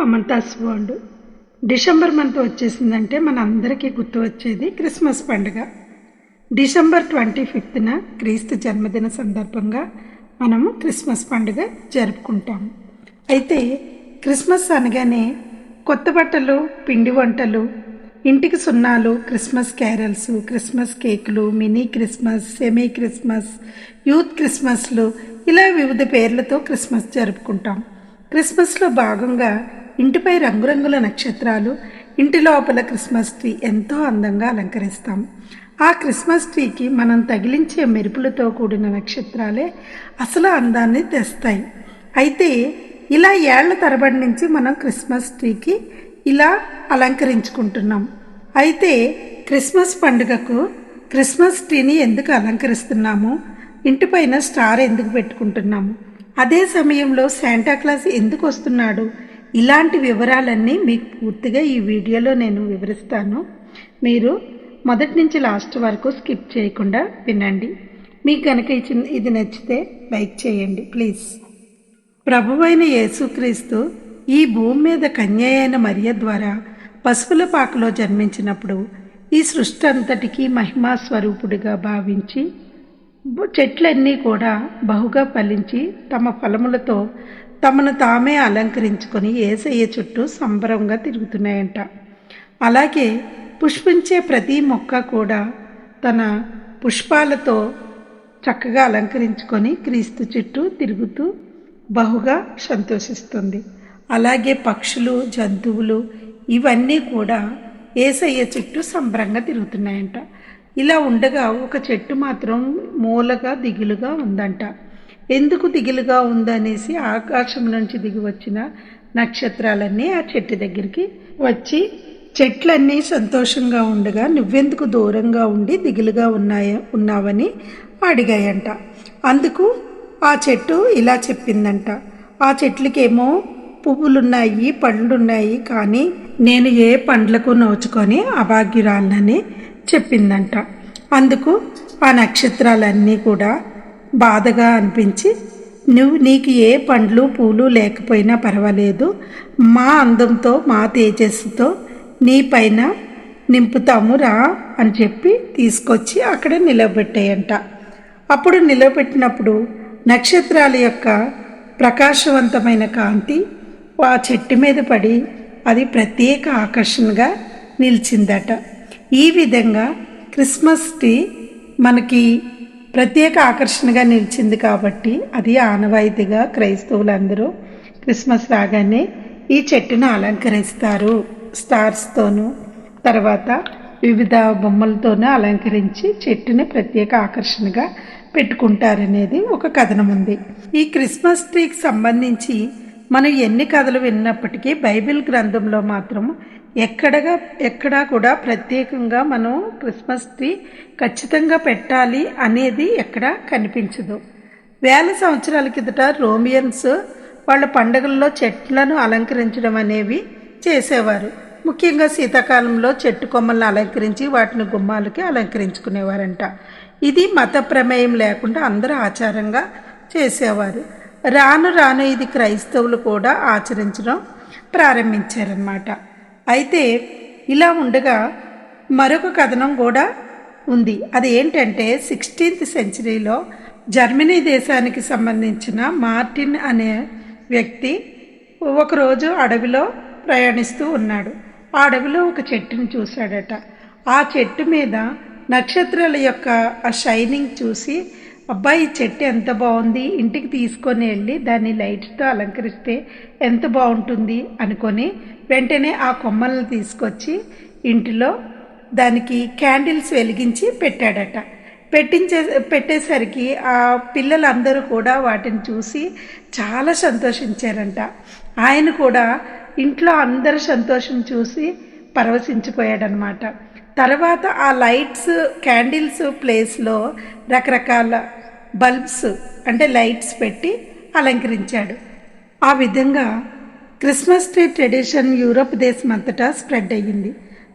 అమంతాస్ world December month వచ్చేసిందంటే మన అందరికీ గుర్తు వచ్చేది క్రిస్మస్ పండుగ. డిసెంబర్ ట్వంటీ ఫిఫ్త్న క్రీస్తు జన్మదిన సందర్భంగా మనము క్రిస్మస్ పండుగ జరుపుకుంటాం. అయితే క్రిస్మస్ అనగానే కొత్త బట్టలు పిండి వంటలు ఇంటికి సున్నాలు క్రిస్మస్ క్యారల్స్ క్రిస్మస్ కేకులు mini Christmas semi Christmas youth క్రిస్మస్లు ఇలా వివిధ పేర్లతో క్రిస్మస్ జరుపుకుంటాం. క్రిస్మస్లో భాగంగా ఇంటిపై రంగురంగుల నక్షత్రాలు ఇంటి లోపల క్రిస్మస్ ట్రీ ఎంతో అందంగా అలంకరిస్తాం. ఆ క్రిస్మస్ ట్రీకి మనం తగిలించే మెరుపులతో కూడిన నక్షత్రాలే అసలు అందాన్ని తెస్తాయి. అయితే ఇలా ఏళ్ళ తరబడి నుంచి మనం క్రిస్మస్ ట్రీకి ఇలా అలంకరించుకుంటున్నాం. అయితే క్రిస్మస్ పండుగకు క్రిస్మస్ ట్రీని ఎందుకు అలంకరిస్తున్నాము? ఇంటిపైన స్టార్ ఎందుకు పెట్టుకుంటున్నాము? అదే సమయంలో శాంటాక్లాస్ ఎందుకు వస్తున్నాడు? ఇలాంటి వివరాలన్నీ మీకు పూర్తిగా ఈ వీడియోలో నేను వివరిస్తాను. మీరు మొదటి నుంచి లాస్ట్ వరకు స్కిప్ చేయకుండా వినండి. మీకు కనుక ఇది నచ్చితే లైక్ చేయండి ప్లీజ్. ప్రభువైన యేసుక్రీస్తు ఈ భూమి మీద కన్య అయిన మరియ ద్వారా పశువుల పాకలో జన్మించినప్పుడు ఈ సృష్టి అంతటికీ మహిమా స్వరూపుడిగా భావించి చెట్లన్నీ కూడా బహుగా ఫలించి తమ ఫలములతో తమను తామే అలంకరించుకొని ఏసయ్య చుట్టూ సంబరంగా తిరుగుతున్నాయంట. అలాగే పుష్పించే ప్రతి మొక్క కూడా తన పుష్పాలతో చక్కగా అలంకరించుకొని క్రీస్తు చుట్టూ తిరుగుతూ బహుగా సంతోషిస్తుంది. అలాగే పక్షులు జంతువులు ఇవన్నీ కూడా ఏసయ్య చుట్టూ సంబరంగా తిరుగుతున్నాయంట. ఇలా ఉండగా ఒక చెట్టు మాత్రం మూలగా దిగులుగా ఉందంట. ఎందుకు దిగులుగా ఉందనేసి ఆకాశం నుంచి దిగి వచ్చిన నక్షత్రాలన్నీ ఆ చెట్టు దగ్గరికి వచ్చి చెట్లన్నీ సంతోషంగా ఉండగా నువ్వెందుకు దూరంగా ఉండి దిగులుగా ఉన్నాయ ఉన్నావని అడిగాయంట. అందుకు ఆ చెట్టు ఇలా చెప్పిందంట. ఆ చెట్లకేమో పువ్వులున్నాయి పండ్లున్నాయి కానీ నేను ఏ పండ్లకు నోచుకొని అభాగ్యురాలని చెప్పిందంట. అందుకు ఆ నక్షత్రాలన్నీ కూడా బాధగా అనిపించి నువ్వు నీకు ఏ పండ్లు పూలు లేకపోయినా పర్వాలేదు. మా అందంతో మా తేజస్సుతో నీ పైన నింపుతాము రా అని చెప్పి తీసుకొచ్చి అక్కడ నిలబెట్టాయంట. అప్పుడు నిలబెట్టినప్పుడు నక్షత్రాల యొక్క ప్రకాశవంతమైన కాంతి ఆ చెట్టు మీద పడి అది ప్రత్యేక ఆకర్షణగా నిలిచిందట. ఈ విధంగా క్రిస్మస్ ట్రీ మనకి ప్రత్యేక ఆకర్షణగా నిలిచింది కాబట్టి అది ఆనవాయితీగా క్రైస్తవులందరూ క్రిస్మస్ రాగానే ఈ చెట్టును అలంకరిస్తారు. స్టార్స్తోనూ తర్వాత వివిధ బొమ్మలతోనూ అలంకరించి చెట్టుని ప్రత్యేక ఆకర్షణగా పెట్టుకుంటారనేది ఒక కథనం ఉంది ఈ క్రిస్మస్ ట్రీకి సంబంధించి మనం ఎన్ని కథలు విన్నప్పటికీ బైబిల్ గ్రంథంలో మాత్రం ఎక్కడగా ఎక్కడా కూడా ప్రత్యేకంగా మనం క్రిస్మస్ ట్రీ ఖచ్చితంగా పెట్టాలి అనేది ఎక్కడా కనిపించదు. వేల సంవత్సరాల కిందట రోమియన్స్ వాళ్ళ పండుగల్లో చెట్లను అలంకరించడం అనేవి చేసేవారు. ముఖ్యంగా శీతాకాలంలో చెట్టు కొమ్మలను అలంకరించి వాటిని గుమ్మాలకి అలంకరించుకునేవారంట. ఇది మత ప్రమేయం లేకుండా అందరూ ఆచారంగా చేసేవారు. రాను రాను ఇది క్రైస్తవులు కూడా ఆచరించడం ప్రారంభించారన్నమాట. అయితే ఇలా ఉండగా మరొక కథనం కూడా ఉంది. అది ఏంటంటే సిక్స్టీన్త్ సెంచరీలో జర్మనీ దేశానికి సంబంధించిన మార్టిన్ అనే వ్యక్తి ఒకరోజు అడవిలో ప్రయాణిస్తూ ఉన్నాడు. ఆ అడవిలో ఒక చెట్టుని చూశాడట. ఆ చెట్టు మీద నక్షత్రాల యొక్క ఆ షైనింగ్ చూసి అబ్బాయి ఈ చెట్టు ఎంత బాగుంది? ఇంటికి తీసుకొని వెళ్ళి దాన్ని లైట్స్తో అలంకరిస్తే ఎంత బాగుంటుంది? అనుకొని వెంటనే ఆ కొమ్మలను తీసుకొచ్చి ఇంటిలో దానికి క్యాండిల్స్ వెలిగించి పెట్టాడట. పెట్టించే పెట్టేసరికి ఆ పిల్లలందరూ కూడా వాటిని చూసి చాలా సంతోషించారంట. ఆయన కూడా ఇంట్లో అందరి సంతోషం చూసి పరవశించిపోయాడనమాట. తర్వాత ఆ లైట్స్ క్యాండిల్స్ ప్లేస్లో రకరకాల బల్బ్స్ అంటే లైట్స్ పెట్టి అలంకరించాడు. ఆ విధంగా క్రిస్మస్ ట్రీ ట్రెడిషన్ యూరోప్ దేశం అంతటా స్ప్రెడ్ అయ్యింది.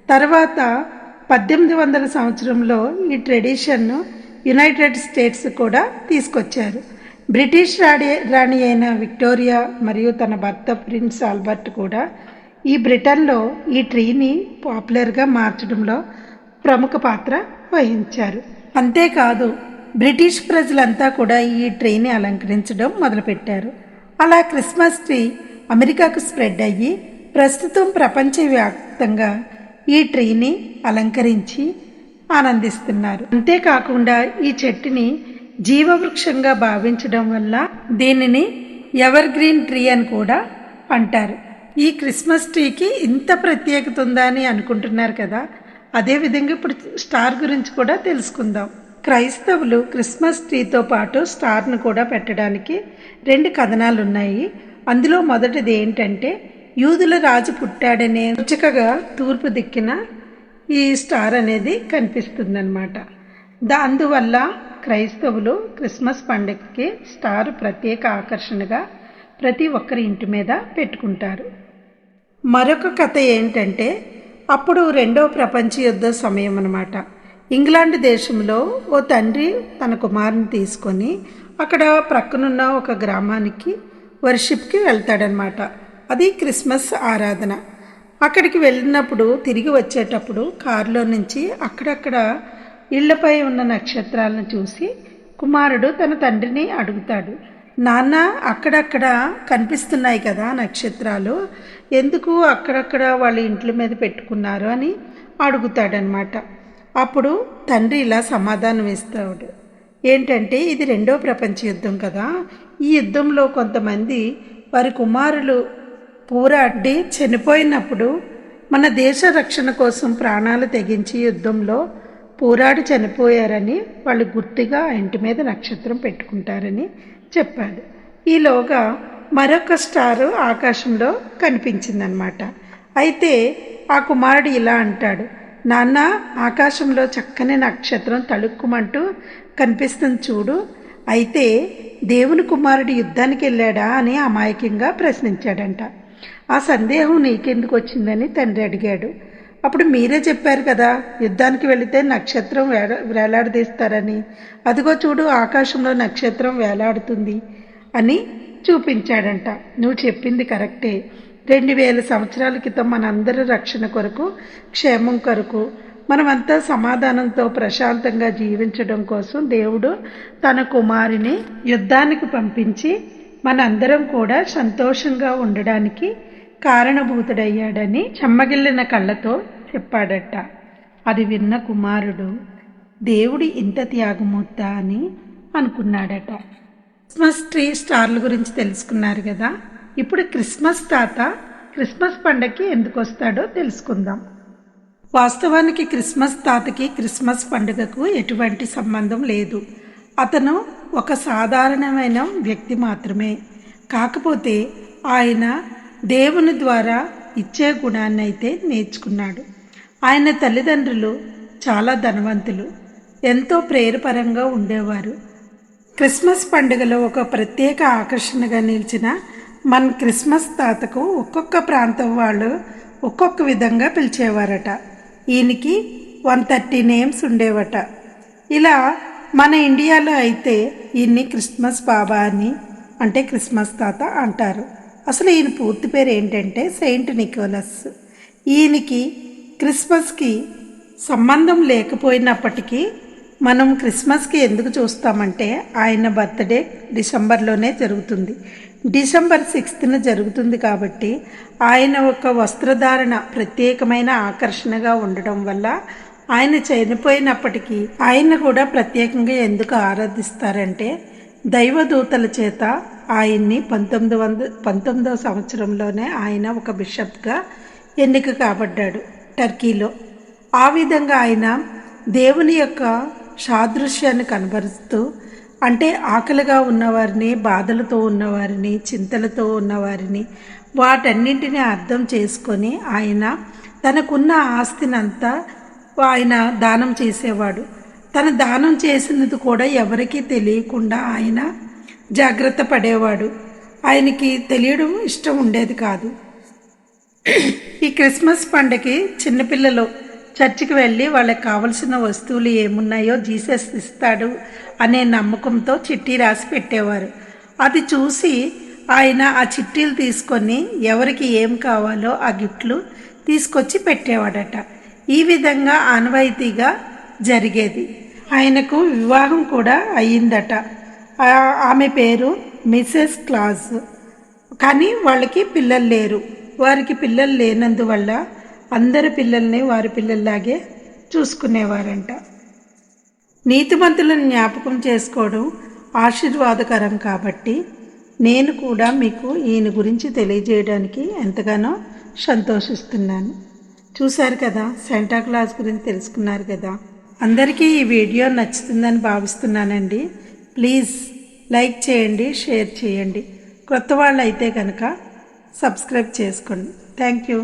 తర్వాత పద్దెనిమిది వందల సంవత్సరంలో ఈ ట్రెడిషన్ను యునైటెడ్ స్టేట్స్ కూడా తీసుకొచ్చారు. బ్రిటిష్ రాణి రాణి అయిన విక్టోరియా మరియు తన భర్త ప్రిన్స్ ఆల్బర్ట్ కూడా ఈ బ్రిటన్లో ఈ ట్రీని పాపులర్గా మార్చడంలో ప్రముఖ పాత్ర వహించారు. అంతేకాదు బ్రిటిష్ ప్రజలంతా కూడా ఈ ట్రీని అలంకరించడం మొదలుపెట్టారు. అలా క్రిస్మస్ ట్రీ అమెరికాకు స్ప్రెడ్ అయ్యి ప్రస్తుతం ప్రపంచవ్యాప్తంగా ఈ ట్రీని అలంకరించి ఆనందిస్తున్నారు. అంతేకాకుండా ఈ చెట్టుని జీవవృక్షంగా భావించడం వల్ల దీనిని ఎవర్ గ్రీన్ ట్రీ అని కూడా అంటారు. ఈ క్రిస్మస్ ట్రీకి ఇంత ప్రత్యేకత ఉందా అని అనుకుంటున్నారు కదా? అదేవిధంగా ఇప్పుడు స్టార్ గురించి కూడా తెలుసుకుందాం. క్రైస్తవులు క్రిస్మస్ ట్రీతో పాటు స్టార్ను కూడా పెట్టడానికి రెండు కథనాలు ఉన్నాయి అందులో మొదటిది ఏంటంటే యూదుల రాజు పుట్టాడనే రుచికగా తూర్పు దిక్కిన ఈ స్టార్ అనేది కనిపిస్తుందన్నమాట. దా అందువల్ల క్రైస్తవులు క్రిస్మస్ పండుగకి స్టార్ ప్రత్యేక ఆకర్షణగా ప్రతి ఒక్కరి ఇంటి మీద పెట్టుకుంటారు. మరొక కథ ఏంటంటే అప్పుడు రెండో ప్రపంచ యుద్ధ సమయం అన్నమాట ఇంగ్లాండ్ దేశంలో ఓ తండ్రి తన కుమారుని తీసుకొని అక్కడ ప్రక్కనున్న ఒక గ్రామానికి వర్షిప్కి వెళ్తాడనమాట అది క్రిస్మస్ ఆరాధన. అక్కడికి వెళ్ళినప్పుడు తిరిగి వచ్చేటప్పుడు కారులో నుంచి అక్కడక్కడ ఇళ్ళపై ఉన్న నక్షత్రాలను చూసి కుమారుడు తన తండ్రిని అడుగుతాడు. నాన్న అక్కడక్కడ కనిపిస్తున్నాయి కదా నక్షత్రాలు. ఎందుకు అక్కడక్కడ వాళ్ళ ఇంట్ల మీద పెట్టుకున్నారు అని అడుగుతాడనమాట అప్పుడు తండ్రి ఇలా సమాధానం ఇస్తాడు. ఏంటంటే ఇది రెండో ప్రపంచ యుద్ధం కదా. ఈ యుద్ధంలో కొంతమంది వారి కుమారులు పోరాడి చనిపోయినప్పుడు మన దేశ రక్షణ కోసం ప్రాణాలు తెగించి యుద్ధంలో పోరాడి చనిపోయారని వాళ్ళు గుర్తుగా ఇంటి మీద నక్షత్రం పెట్టుకుంటారని చెప్పాడు. ఈలోగా మరొక స్టారు ఆకాశంలో కనిపించిందనమాట అయితే ఆ కుమారుడు ఇలా అంటాడు నాన్న ఆకాశంలో చక్కని నక్షత్రం తళుక్కుమంటూ కనిపిస్తుంది చూడు. అయితే దేవుని కుమారుడు యుద్ధానికి వెళ్ళాడా? అని అమాయకంగా ప్రశ్నించాడంట. ఆ సందేహం నీకెందుకు వచ్చిందని తండ్రి అడిగాడు. అప్పుడు మీరే చెప్పారు కదా యుద్ధానికి వెళితే నక్షత్రం వేల వేలాడదీస్తారని. అదిగో చూడు ఆకాశంలో నక్షత్రం వేలాడుతుంది అని చూపించాడంట. నువ్వు చెప్పింది కరెక్టే. రెండు వేల సంవత్సరాల క్రితం మనందరి రక్షణ కొరకు క్షేమం కొరకు మనమంతా సమాధానంతో ప్రశాంతంగా జీవించడం కోసం దేవుడు తన కుమారుని యుద్ధానికి పంపించి మనందరం కూడా సంతోషంగా ఉండడానికి కారణభూతుడయ్యాడని చెమ్మగిల్లిన కళ్ళతో చెప్పాడట. అది విన్న కుమారుడు దేవుడి ఇంత త్యాగమూర్త అని అనుకున్నాడట. క్రిస్మస్ ట్రీ స్టార్ల గురించి తెలుసుకున్నారు కదా. ఇప్పుడు క్రిస్మస్ తాత క్రిస్మస్ పండగకి ఎందుకు వస్తాడో తెలుసుకుందాం. వాస్తవానికి క్రిస్మస్ తాతకి క్రిస్మస్ పండుగకు ఎటువంటి సంబంధం లేదు. అతను ఒక సాధారణమైన వ్యక్తి మాత్రమే. కాకపోతే ఆయన దేవుని ద్వారా ఇచ్చే గుణాన్ని అయితే నేర్చుకున్నాడు. ఆయన తల్లిదండ్రులు చాలా ధనవంతులు ఎంతో ప్రేరపరంగా ఉండేవారు. క్రిస్మస్ పండుగలో ఒక ప్రత్యేక ఆకర్షణగా నిలిచిన మన క్రిస్మస్ తాతకు ఒక్కొక్క ప్రాంతం వాళ్ళు ఒక్కొక్క విధంగా పిలిచేవారట. ఈయనకి వన్ థర్టీ నేమ్స్ ఉండేవట. ఇలా మన ఇండియాలో అయితే ఈయన్ని క్రిస్మస్ బాబా అని అంటే క్రిస్మస్ తాత అంటారు. అసలు ఈయన పూర్తి పేరు ఏంటంటే సెయింట్ నికోలస్. ఈయనకి క్రిస్మస్కి సంబంధం లేకపోయినప్పటికీ మనం క్రిస్మస్కి ఎందుకు చూస్తామంటే ఆయన బర్త్డే డిసెంబర్లోనే జరుగుతుంది. డిసెంబర్ సిక్స్త్న జరుగుతుంది కాబట్టి ఆయన ఒక వస్త్రధారణ ప్రత్యేకమైన ఆకర్షణగా ఉండడం వల్ల ఆయన చనిపోయినప్పటికీ ఆయన కూడా ప్రత్యేకంగా ఎందుకు ఆరాధిస్తారంటే దైవదూతల చేత ఆయన్ని పంతొమ్మిది వంద పంతొమ్మిదవ సంవత్సరంలోనే ఆయన ఒక బిషప్గా ఎన్నిక కాబడ్డాడు టర్కీలో. ఆ విధంగా ఆయన దేవుని యొక్క సాదృశ్యాన్ని కనబరుస్తూ అంటే ఆకలిగా ఉన్నవారిని బాధలతో ఉన్నవారిని చింతలతో ఉన్నవారిని వాటన్నింటినీ అర్థం చేసుకొని ఆయన తనకున్న ఆస్తినంతా ఆయన దానం చేసేవాడు. తన దానం చేసినది కూడా ఎవరికీ తెలియకుండా ఆయన జాగ్రత్త పడేవాడు. ఆయనకి తెలియడం ఇష్టం ఉండేది కాదు. ఈ క్రిస్మస్ పండగకి చిన్నపిల్లలు చర్చికి వెళ్ళి వాళ్ళకి కావలసిన వస్తువులు ఏమున్నాయో జీసస్ ఇస్తాడు అనే నమ్మకంతో చిట్టి రాసి పెట్టేవారు. అది చూసి ఆయన ఆ చిట్టీలు తీసుకొని ఎవరికి ఏం కావాలో ఆ గిఫ్ట్లు తీసుకొచ్చి పెట్టేవాడట. ఈ విధంగా ఆనవాయితీగా జరిగేది. ఆయనకు వివాహం కూడా అయ్యిందట. ఆమె పేరు మిసెస్ క్లాస్ కానీ వాళ్ళకి పిల్లలు లేరు. వారికి పిల్లలు లేనందువల్ల అందరి పిల్లల్ని వారి పిల్లల్లాగే చూసుకునేవారంట. నీతిమంతులను జ్ఞాపకం చేసుకోవడం ఆశీర్వాదకరం కాబట్టి నేను కూడా మీకు ఈయన గురించి తెలియజేయడానికి ఎంతగానో సంతోషిస్తున్నాను. చూశారు కదా సెంటాక్లాస్ గురించి తెలుసుకున్నారు కదా. అందరికీ ఈ వీడియో నచ్చుతుందని భావిస్తున్నానండి. ప్లీజ్ లైక్ చేయండి షేర్ చేయండి. కొత్త వాళ్ళు అయితే కనుక సబ్స్క్రైబ్ చేసుకోండి. Thank you.